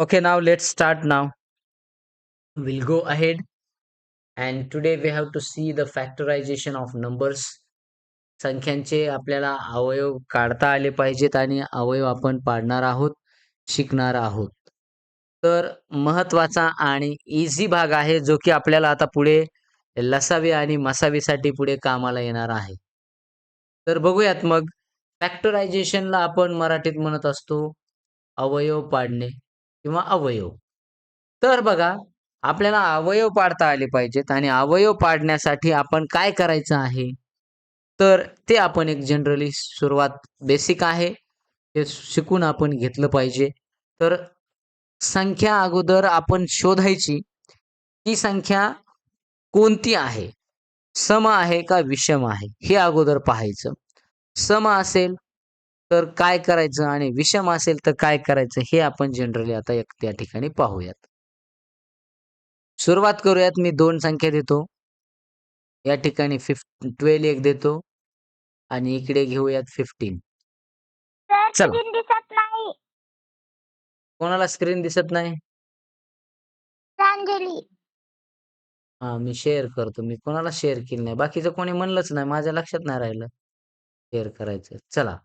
Okay, now let's start now. We'll go ahead and today we have to see the factorization of numbers. संख्यांचे आपल्याला अवयव काढता आले पाहिजेत आणि अवयव आपण पाडणार आहोत, शिकणार आहोत. तर महत्त्वाचा आणि इझी भाग आहे जो की आपल्याला आता पुढे लसावी आणि मसावीसाठी पुढे कामाला येणार आहे. तर बघूयात मग फॅक्टरायझेशनला आपण मराठीत म्हणत असतो अवयव पाडणे किंवा अवयव. तर बघा आपल्याला अवयव पाडता आले पाहिजेत आणि अवयव पाडण्यासाठी आपण काय करायचं आहे? तर ते आपण एक जनरली सुरुवात बेसिक आहे. ते शिकून आपण घेतलं पाहिजे. तर संख्या अगोदर आपण शोधायची. ती संख्या कोणती आहे? सम आहे का विषम आहे? हे अगोदर पाहायचं. सम असेल तर काय करायचं आणि विषम असेल तर काय करायचं हे आपण जनरली आता एक त्या ठिकाणी पाहूयात. सुरुवात करूयात. मी 2 संख्या देतो. या ठिकाणी फिफ 12 एक देतो आणि इकडे घेऊयात 15. सर चला. कोणाला स्क्रीन दिसत नाही? हां, मी शेअर करतो. मी कोणाला शेअर केली नाही. बाकीचं कोणी म्हणलंच नाही. माझ्या लक्षात नाही राहिलं. शेअर करायचं. चला.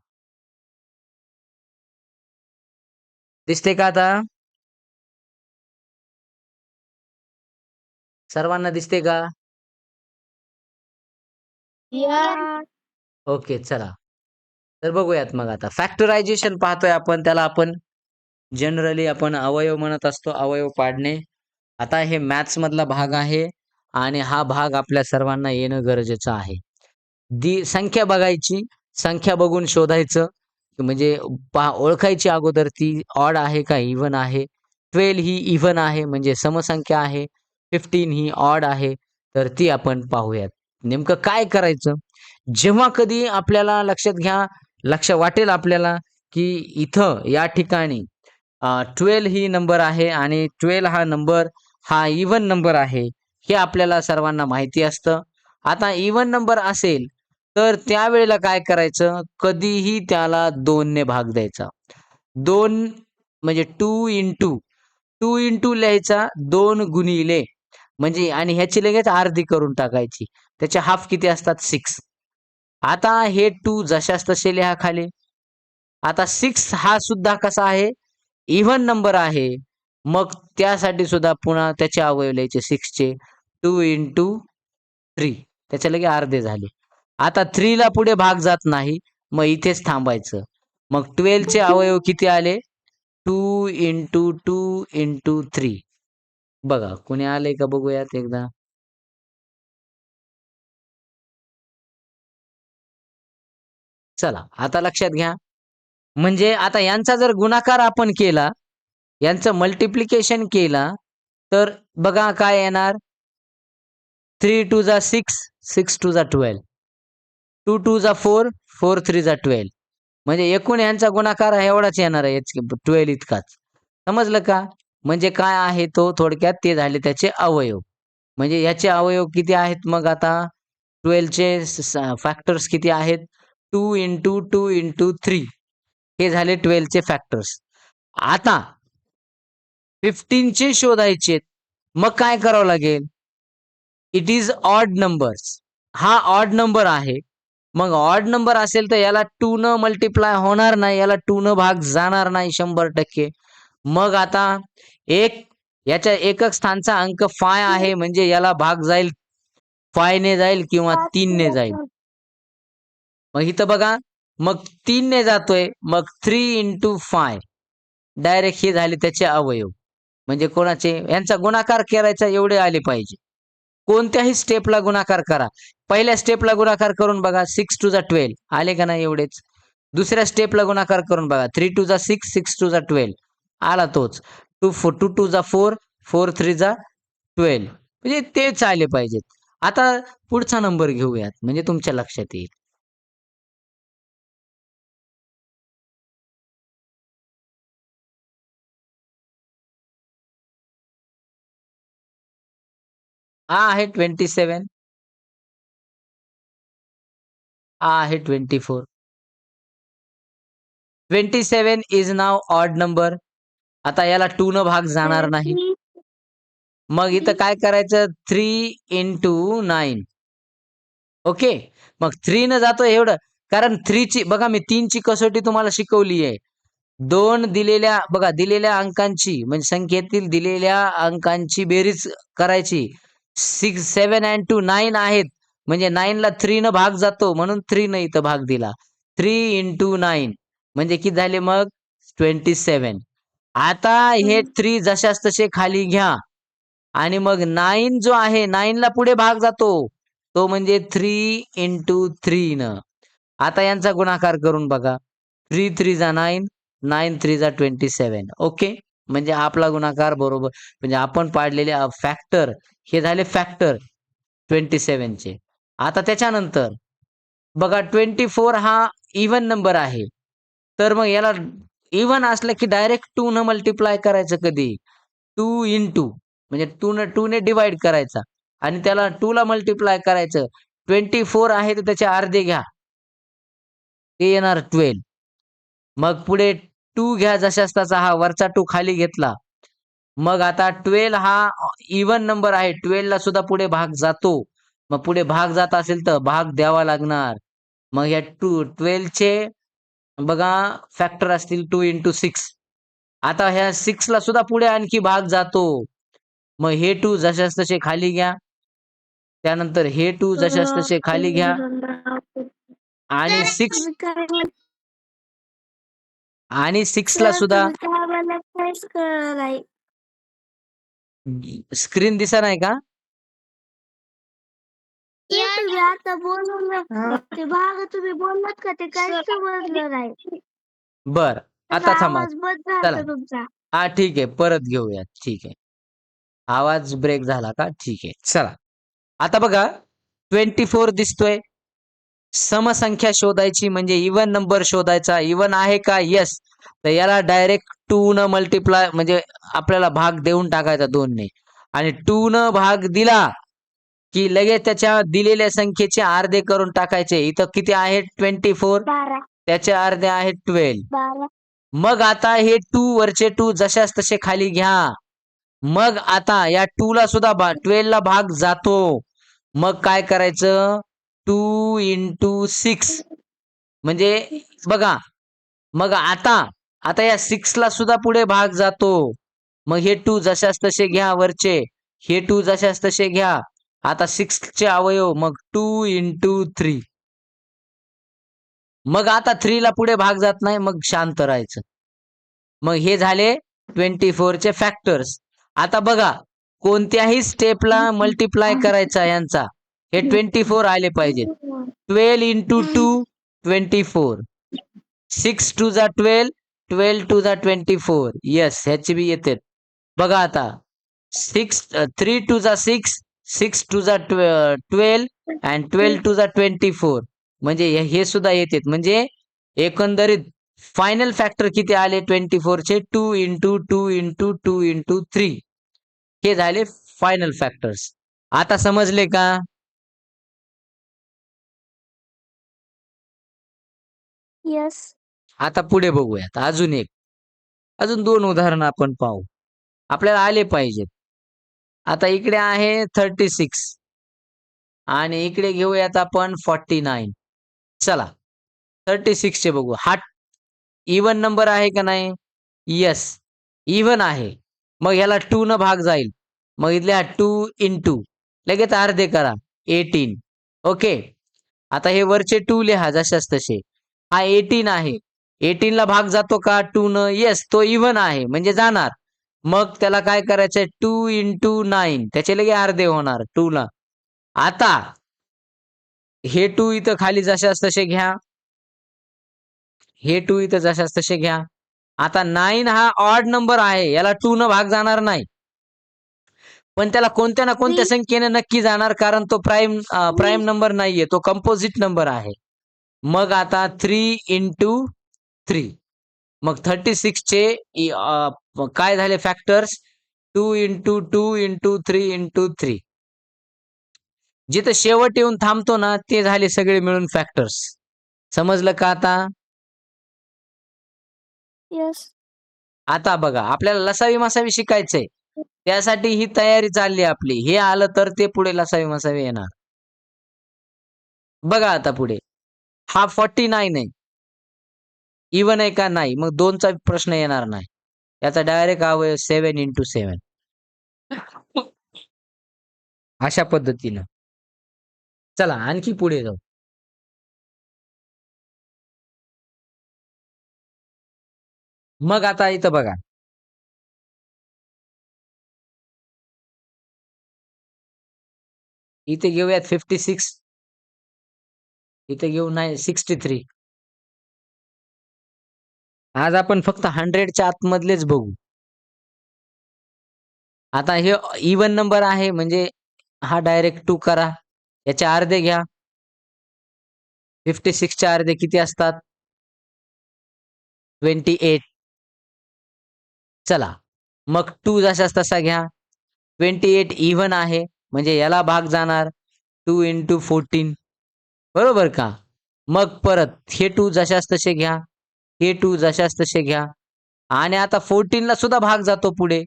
दिसते का आता? सर्वांना दिसते का? ओके चला. तर बघूयात मग आता फॅक्टरायझेशन पाहतोय आपण त्याला आपण जनरली आपण अवयव म्हणत असतो. अवयव पाडणे. आता हे मॅथ्स मधला भाग आहे आणि हा भाग आपल्या सर्वांना येणं गरजेचं आहे. दी संख्या बघायची. संख्या बघून शोधायचं. म्हणजे पहा ओळखायची अगोदर ती ऑड आहे का इव्हन आहे. 12 ही इव्हन आहे म्हणजे समसंख्या आहे. 15 ही ऑड आहे. तर ती आपण पाहूयात. नेमकं काय करायचं? जेव्हा कधी आपल्याला लक्षात घ्या, लक्ष वाटेल आपल्याला की इथं या ठिकाणी ट्वेल ही नंबर आहे आणि 12 हा नंबर हा इव्हन नंबर आहे. हे आपल्याला सर्वांना माहिती असतं. आता इव्हन नंबर असेल तर त्यावेळेला काय करायचं? कधीही त्याला दोनने भाग द्यायचा. दोन म्हणजे टू इंटू टू इंटू लिहायचा दोन गुणिले म्हणजे आणि ह्याची लगेच अर्धी करून टाकायची. त्याचे हाफ किती असतात? सिक्स आता हे टू जशास तसे लिहा खाली. आता सिक्स हा सुद्धा कसा आहे? इव्हन नंबर आहे. मग त्यासाठी सुद्धा पुन्हा त्याचे अवयव लिहायचे सिक्सचे टू इंटू 3 त्याचे लगे अर्धे झाले. आता थ्रीला पुढे भाग जात नाही. मग इथेच थांबायचं. मग ट्वेल्वचे अवयव किती आले? Two into two into three बघा कोणी आलंय का बघूयात एकदा? चला आता लक्षात घ्या. म्हणजे आता यांचा जर गुणाकार आपण केला, यांचं मल्टिप्लिकेशन केला, तर बघा काय येणार? थ्री टू जा 6, 6 टू जा 12. टू टू जा 4, 4 थ्री जा 12. म्हणजे एकूण यांचा गुणाकार एवढाच येणार आहे 12 इतकाच. समजलं का? म्हणजे काय आहे तो थोडक्यात ते झाले त्याचे अवयव. म्हणजे याचे अवयव किती आहेत मग आता? 12 चे फॅक्टर्स किती आहेत? Two into two into three हे झाले 12 चे फॅक्टर्स. आता 15 चे शोधायचेत. मग काय करावं लागेल? It is odd numbers. हा ऑड नंबर आहे. मग ऑड नंबर असेल तर याला टू न मल्टिप्लाय होणार नाही. याला टू न भाग जाणार नाही 100%. मग आता एक याच्या एकक स्थानचा अंक फाय आहे म्हणजे याला भाग जाईल 5 ने जाईल किंवा तीन ने जाईल. मग इथं बघा मग 3 ने जातोय. मग थ्री इंटू फाय डायरेक्ट हे झाले त्याचे अवयव. म्हणजे कोणाचे? यांचा गुणाकार करायचा एवढे आले पाहिजे. कोणत्याही स्टेपला गुणाकार करा. पहिल्या स्टेपला गुणाकार करून बघा सिक्स टू जा 12 आले का नाही एवढेच? दुसऱ्या स्टेपला गुणाकार करून बघा थ्री टू जा 6, 6 टू जा 12 आला तोच. टू फो टू टू जा 4, 4 थ्री जा 12 म्हणजे तेच आले पाहिजेत. आता पुढचा नंबर घेऊयात म्हणजे तुमच्या लक्षात येईल. हा आहे 27. हा आहे 24. 27 इज नाव ऑड नंबर आता याला टू न भाग जाणार नाही. मग इथं काय करायचं? थ्री इंटू नाईन ओके मग थ्री न जातो एवढं. कारण थ्रीची बघा मी तीनची कसोटी तुम्हाला शिकवली आहे. दोन दिलेल्या बघा दिलेल्या अंकांची म्हणजे संख्येतील दिलेल्या अंकांची बेरीज करायची. Six seven and two nine आहेत. म्हणजे नाईन ला थ्री न भाग जातो म्हणून थ्री न इथं भाग दिला. थ्री इंटू नाईन म्हणजे किती झाले मग? ट्वेंटी सेवन आता हे थ्री जशाच तसे खाली घ्या. आणि मग नाईन जो आहे नाईन ला पुढे भाग जातो. तो म्हणजे थ्री इंटू थ्री न. आता यांचा गुणाकार करून बघा. थ्री थ्री जा नाईन नाईन थ्री जा ट्वेंटी सेवन ओके म्हणजे आपला गुणाकार बरोबर. म्हणजे आपण पाडलेले फॅक्टर हे झाले फॅक्टर ट्वेंटी सेवनचे आता त्याच्यानंतर बघा ट्वेंटी फोर हा इव्हन नंबर आहे. तर मग याला इव्हन असलं की डायरेक्ट टू न मल्टिप्लाय करायचं कधी? टू इन टू म्हणजे टू न टू ने डिवाइड करायचा. आणि त्याला टू ला मल्टिप्लाय करायचं. ट्वेंटी फोर आहे तर त्याचे अर्धे घ्या. ते येणार ट्वेल्व मग पुढे टू घ्या जशाच त्याचा हा वरचा टू खाली घेतला. मग आता ट्वेल्व हा इव्हन नंबर आहे. ट्वेल्व ला सुद्धा पुढे भाग जातो. मग पुढे भाग जात असेल तर भाग द्यावा लागणार. मग या टू ट्वेल्वचे बघा फॅक्टर असतील टू इंटू सिक्स आता ह्या सिक्स ला सुद्धा पुढे आणखी भाग जातो. मग हे टू जशाच तसे खाली घ्या. त्यानंतर हे टू जशाच तसे खाली घ्या. आणि सिक्स आणि सिक्स ला सुद्धा स्क्रीन दिसा नाही का? तुम्ही आता बोलून ना ते भाग तुम्ही बोललात का? ते काहीच समजलं नाही. बर आता त्याचा थांबा. आवाज बंद चला. तुमचा. हा ठीक आहे. परत घेऊया. ठीक आहे. आवाज ब्रेक झाला का? ठीक आहे. चला. आता बघा. ट्वेंटी फोर दिसतोय. समसंख्या शोधायची म्हणजे इवन नंबर शोधायचा इवन आहे का? येस तर याला डायरेक्ट टू न मल्टिप्लाय म्हणजे आपल्याला भाग देऊन टाकायचा दोनने आणि टू न भाग दिला की लगेच त्याच्या दिलेल्या संख्येचे अर्धे करून टाकायचे. इथं किती आहेत ट्वेंटी फोर त्याचे अर्धे आहेत ट्वेल्व मग आता हे टू वरचे टू जशाच तसे खाली घ्या. मग आता या टू ला सुद्धा ट्वेल्व ला भाग जातो. मग काय करायचं? Two into six. म्हणजे बघा मग आता आता या सिक्सला सुद्धा पुढे भाग जातो. मग हे टू जशाच तसे घ्या वरचे हे टू जशाच तसे घ्या. आता सिक्स चे अवयव मग टू इंटू थ्री. मग आता थ्रीला पुढे भाग जात नाही मग शांत राहायचं. मग हे झाले ट्वेंटी फोरचे फॅक्टर्स आता बघा कोणत्याही स्टेपला मल्टिप्लाय करायचा यांचा. हे ट्वेंटी फोर आले पाहिजेत. Twelve into two twenty four. Six two जा ट्वेल्व ट्वेल्व टू जा ट्वेंटी फोर. येस ह्याची बी येते. बघा आता. सिक्स थ्री टू जा सिक्स सिक्स टू जा ट्वेल्व अँड ट्वेल्व टू जा ट्वेंटी फोर. म्हणजे हे- सुद्धा येतात. म्हणजे एकंदरीत फायनल फॅक्टर किती आले? ट्वेंटी चे two into two into two into three हे झाले फायनल फॅक्टर्स आता समजले का? यस आता पुढे बघूयात. अजून एक. अजून दोन उदाहरण आपण पाहू. आपल्याला आले पाहिजेत. आता इकडे आहे थर्टी सिक्स आणि इकडे घेऊयात आपण फॉर्टी नाईन चला. थर्टी सिक्सचे बघू. हा इवन नंबर आहे का नाही? येस इवन आहे. मग ह्याला टू न भाग जाईल. मग इथल्या टू इन टू लगेच अर्धे करा. एटीन ओके आता हे वरचे टू लिहा जशाच तसे. हा एटीन आहे. एटीन ला भाग जातो का? टू न. येस तो इव्हन आहे. म्हणजे जाणार. मग त्याला काय करायचंय? टू इंटू नाईन त्याचे लगे अर्धे होणार टू ला. आता हे टू इथं खाली जशाच तसे घ्या. हे टू इथं जशाच तसे घ्या. आता नाईन हा ऑड नंबर आहे. याला टू न भाग जाणार नाही. पण त्याला कोणत्या ना कोणत्या संख्येने नक्की जाणार? कारण तो प्राईम प्राईम नंबर नाहीये. तो कंपोजिट नंबर आहे. मग आता थ्री इंटू थ्री मग थर्टी चे इ- अ, काय झाले factors two into two into three into three जिथं शेवट येऊन थांबतो ना ते झाले सगळे मिळून फॅक्टर्स समजलं का आता? यस आता बघा आपल्याला लसावी मसावी शिकायचंय. त्यासाठी ही तयारी चालली आपली. हे आलं तर ते पुढे लसावी मसावी येणार. बघा आता पुढे. हा फॉर्टी नाईन आहे. इवन आहे का नाही? मग दोनचा प्रश्न येणार नाही. याचा डायरेक्ट अवयव सेवन इंटू सेवन अशा पद्धतीनं. चला आणखी पुढे जाऊ. मग आता इथं बघा. इथे घेऊयात फिफ्टी सिक्स इथे घेऊ नाही सिक्स्टी थ्री आज आपण फक्त हंड्रेडच्या आतमधलेच बघू. आता हे इवन नंबर आहे म्हणजे हा डायरेक्ट टू करा. याचे अर्धे घ्या. फिफ्टी सिक्सचे अर्धे किती असतात? ट्वेंटी एट चला. मग टू जशाच तसा घ्या. ट्वेंटी एट इव्हन आहे म्हणजे याला भाग जाणार. टू इंटू फोर्टीन बरोबर का? मग परत हे टू जशास तसे घ्या हे टू जशास तसे घ्या. आणि आता फोर्टीनला सुद्धा भाग जातो पुढे.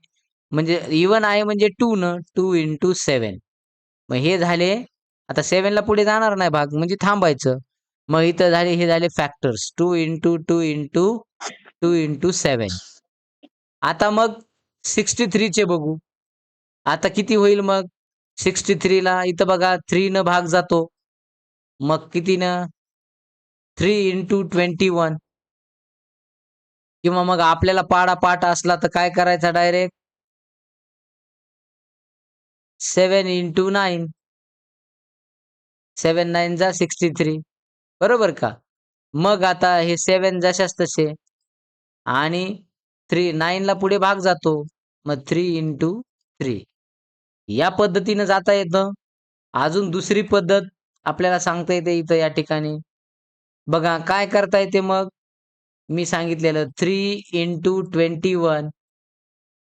म्हणजे इवन आहे म्हणजे टू न टू इंटू सेवन मग हे झाले आता सेवन ला पुढे जाणार नाही भाग म्हणजे थांबायचं. मग इथं झाले हे झाले factors two into two into two into seven आता मग सिक्स्टी थ्रीचे बघू. आता किती होईल मग? सिक्स्टी थ्रीला इथं बघा थ्री न भाग जातो. मग किती ना? थ्री इंटू ट्वेंटी वन किंवा मग आपल्याला पाडा पाठ असला तर काय करायचा direct seven into nine seven nine जा सिक्स्टी थ्री बरोबर का? मग आता हे सेवन जशाच तसे आणि थ्री नाईनला पुढे भाग जातो. मग थ्री इंटू थ्री या पद्धतीनं जाता येतं. अजून दुसरी पद्धत. आपल्याला सांगता येते इथं या ठिकाणी. बघा काय करता येते मग? मी सांगितलेलं थ्री इंटू ट्वेंटी वन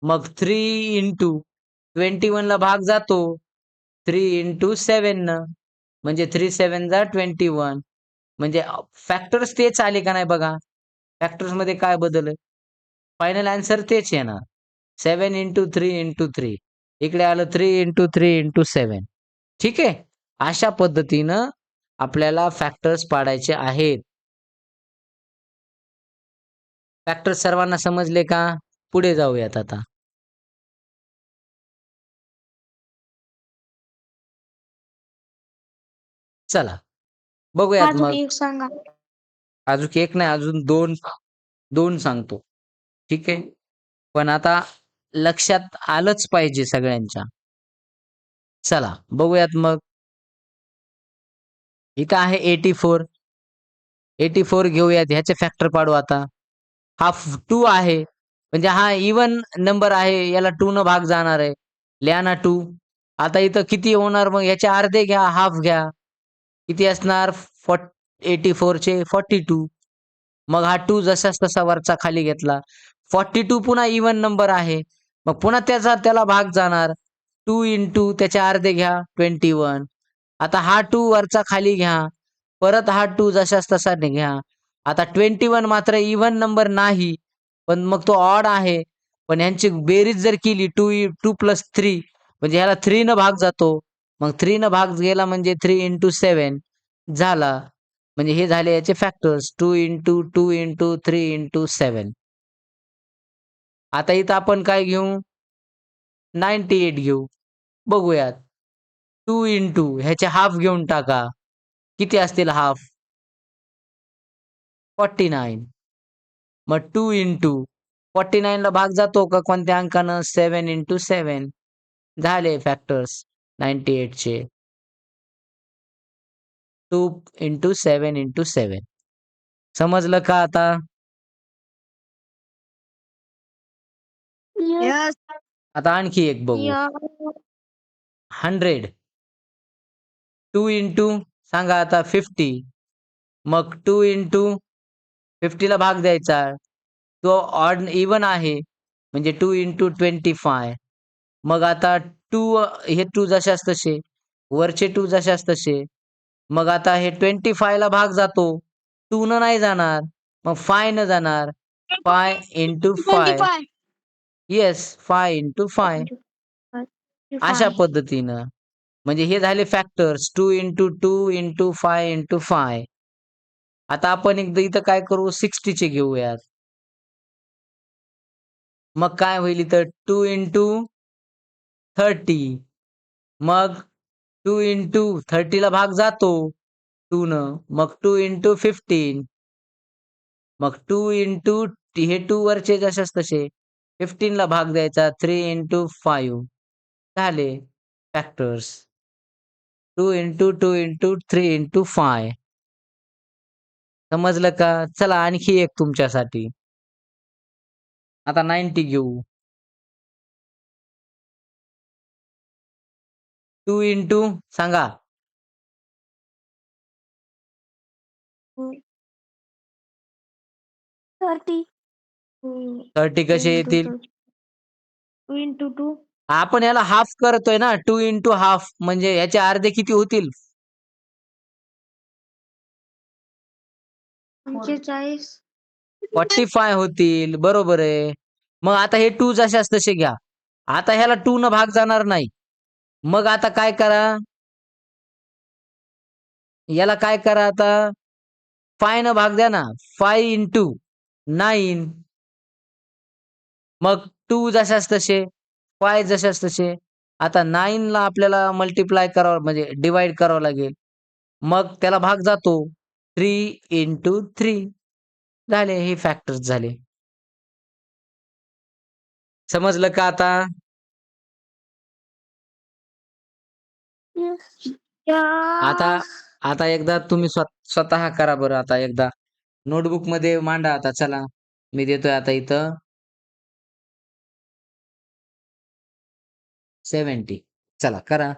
मग थ्री इंटू ट्वेंटी वनला भाग जातो. थ्री इंटू सेवन न म्हणजे थ्री सेवन जा ट्वेंटी वन म्हणजे फॅक्टर्स तेच आले का नाही बघा? फॅक्टर्समध्ये काय बदल? आहे फायनल आन्सर तेच येणार. Seven into three into three इकडे आलं three into three into seven ठीक आहे? अशा पद्धतीनं आपल्याला फॅक्टर्स पाडायचे आहेत. फॅक्टर सर्वांना समजले का? पुढे जाऊयात आता. चला बघूयात मग. एक सांगा. अजून एक नाही अजून दोन दोन सांगतो. ठीक आहे? पण आता लक्षात आलंच पाहिजे सगळ्यांच्या. चला बघूयात मग. इथं आहे एटी फोर एटी फोर घेऊयात. ह्याचे फॅक्टर पाडू आता. हा टू आहे. म्हणजे हा इवन नंबर आहे. याला टू न भाग जाणार आहे. लिहा टू आता इथं किती होणार? मग याचे अर्धे घ्या हाफ घ्या. किती असणार? फॉर्ट एटी फोरचे फॉर्टी टू मग हा टू जसाच तसा वरचा खाली घेतला. फॉर्टी टू पुन्हा इवन नंबर आहे. मग पुन्हा त्याचा त्याला भाग जाणार. टू इंटू त्याचे अर्धे घ्या. ट्वेंटी वन आता हा टू वरचा खाली घ्या. परत हा टू जशाच तसा घ्या. आता ट्वेंटी वन मात्र इव्हन नंबर नाही. पण मग तो ऑड आहे. पण यांची बेरीज जर केली टू टू प्लस थ्री म्हणजे ह्याला थ्री न भाग जातो. मग थ्री न भाग गेला म्हणजे थ्री इंटू सेवन झाला. म्हणजे हे झाले याचे factors two into two into three into seven आता इथं आपण काय घेऊ? नाईन्टी एट घेऊ. बघूयात. टू इंटू ह्याचे हाफ घेऊन टाका. किती असतील हाफ? Forty nine. मग टू इंटू फॉर्टी नाईनला भाग जातो का कोणत्या अंकानं? सेवन इंटू सेवन झाले factors ninety एटचे. Two into seven into seven समजलं का आता? आता आणखी एक बघू. हंड्रेड. टू इंटू सांगा आता फिफ्टी. मग टू इंटू फिफ्टीला भाग द्यायचा. तो ऑड इवन आहे. म्हणजे टू इंटू ट्वेंटी फाय. मग आता टू हे टू जशाच तसे वरचे टू जशाच तसे मग आता हे ट्वेंटी फायला भाग जातो. टू न नाही जाणार. मग फाय न जाणार five. Into five. Yes five into five. अशा पद्धतीनं. म्हणजे हे झाले factors two into two into five into five आता आपण एकदा इथं काय करू? सिक्स्टीचे घेऊयात. मग काय होईल इथं? टू इंटू थर्टी मग टू इंटू थर्टीला भाग जातो. टू न. मग टू इंटू फिफ्टीन मग टू इंटू हे टू वरचे जशाच तसे. फिफ्टीन ला भाग द्यायचा. थ्री इंटू फाईव्ह झाले factors two into two into three into five. समजलं का? चला आणखी एक तुमच्यासाठी. आता नाईन्टी घेऊ. टू इंटू सांगा. थर्टी. थर्टी कसे येतील? टू इंटू टू आपण याला हाफ करतोय ना टू इंटू हाफ म्हणजे याचे अर्धे किती होतील? पंचेचाळीस. फोर्टी फाय होतील बरोबर आहे. मग आता हे टू जशाच तसे घ्या. आता ह्याला टू न भाग जाणार नाही. मग आता काय करा? याला काय करा आता? फाय न भाग द्या ना. फाय इंटू नाईन मग टू जशाच तसे वाय जशाच तसे. आता नाईन ला आपल्याला मल्टिप्लाय करावं म्हणजे डिवाइड करावं लागेल. मग त्याला भाग जातो. थ्री इंटू थ्री झाले हे फॅक्टर्स झाले. समजलं का आता? आता आता एकदा तुम्ही स्वतः करा बरं आता एकदा. नोटबुकमध्ये मांडा आता चला. मी देतोय आता इथं. सेव्हन्टी. चला करा.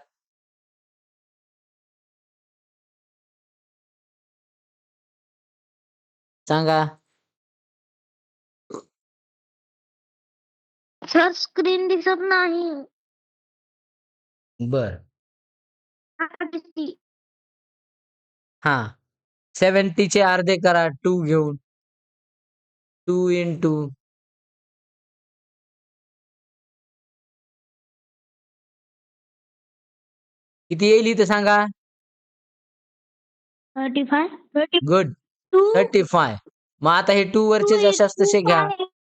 सांगा. सर स्क्रीन दिसत नाही. बर. हा सेव्हन्टीचे अर्धे करा टू घेऊन. टू इन टू किती येईल इथे सांगा? Thirty five. Thirty good two thirty five. मग आता हे टू वरचे जशाच तसे घ्या.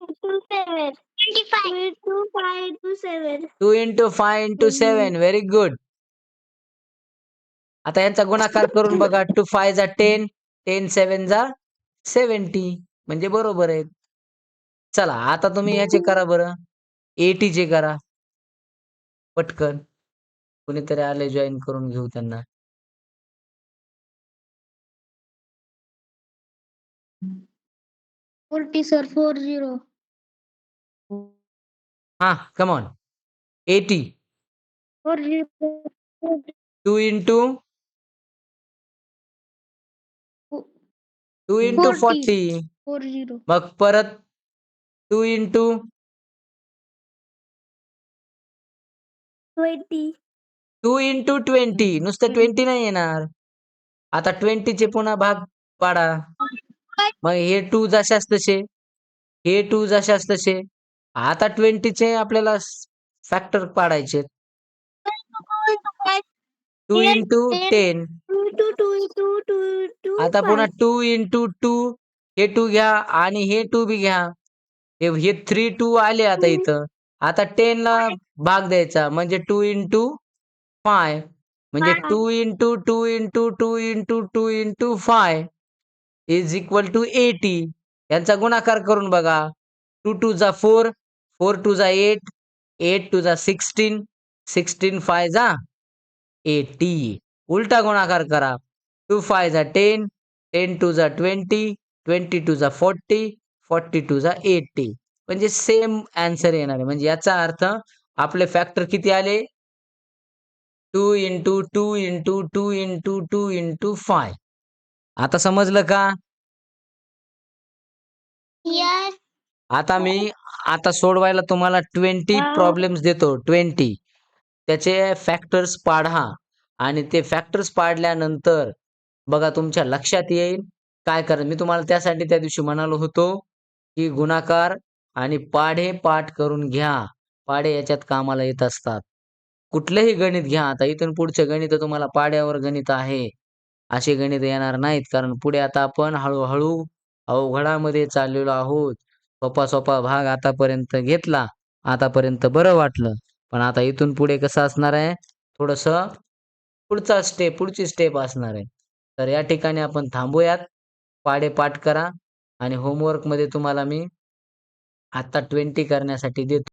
Two seven twenty five two five two seven two into five into seven very good आता यांचा गुणाकार करून बघा. टू फाय जा टेन टेन सेवन जा सेव्हन्टी म्हणजे बरोबर आहे. चला आता तुम्ही ह्याचे करा बरं. एटीचे करा. पटकन. कुणीतरी आले जॉईन करून घेऊ त्यांना. Forty sir four zero. हा come on eighty four zero two into two into. Forty. Four zero. मग परत two into twenty. Two into twenty नुसतं ट्वेंटी. नाही येणार. आता ट्वेंटीचे पुन्हा भाग पाडा. मग हे टू जशाच तसे हे टू जशाच तसे आता ट्वेंटीचे आपल्याला फॅक्टर पाडायचे. Two into ten. आता पुन्हा टू इंटू टू हे टू घ्या आणि हे टू बी घ्या. हे हे थ्री टू आले आता इथं. आता टेन ला भाग द्यायचा म्हणजे टू इंटू फाय म्हणजे. Two into two into two into two into five is equal to eighty यांचा गुणाकार करून बघा. टू टू जा फोर फोर टू जा एट एट टू जा सिक्स्टीन सिक्स्टीन फाय जा एटी उलटा गुणाकार करा. टू फाय जा टेन टेन टू जा ट्वेंटी ट्वेंटी टू जा फोर्टी फोर्टी टू जा एटी म्हणजे सेम आन्सर येणार आहे. म्हणजे याचा अर्थ आपले फॅक्टर किती आले? Two into two into two into two into five. आता समजलं का? आता मी आता सोडवायला तुम्हाला ट्वेंटी. प्रॉब्लेम्स देतो ट्वेंटी. त्याचे फॅक्टर्स पाढा आणि ते फॅक्टर्स पाडल्यानंतर बघा तुमच्या लक्षात येईल काय करा. मी तुम्हाला त्यासाठी त्या दिवशी म्हणालो होतो की गुणाकार आणि पाढे पाठ करून घ्या. पाढे याच्यात कामाला येत असतात. कुठलंही गणित घ्या आता इथून पुढचे गणित तुम्हाला पाड्यावर गणित आहे. असे गणित येणार नाहीत कारण पुढे आता आपण हळूहळू अवघडामध्ये चाललेलो आहोत. सोपा सोपा भाग आतापर्यंत घेतला आतापर्यंत बरं वाटलं. पण आता इथून पुढे कसं असणार आहे? थोडस पुढचा स्टेप पुढची स्टेप असणार आहे. तर या ठिकाणी आपण थांबूयात. पाडे पाठ करा आणि होमवर्कमध्ये तुम्हाला मी आता ट्वेंटी करण्यासाठी देतो.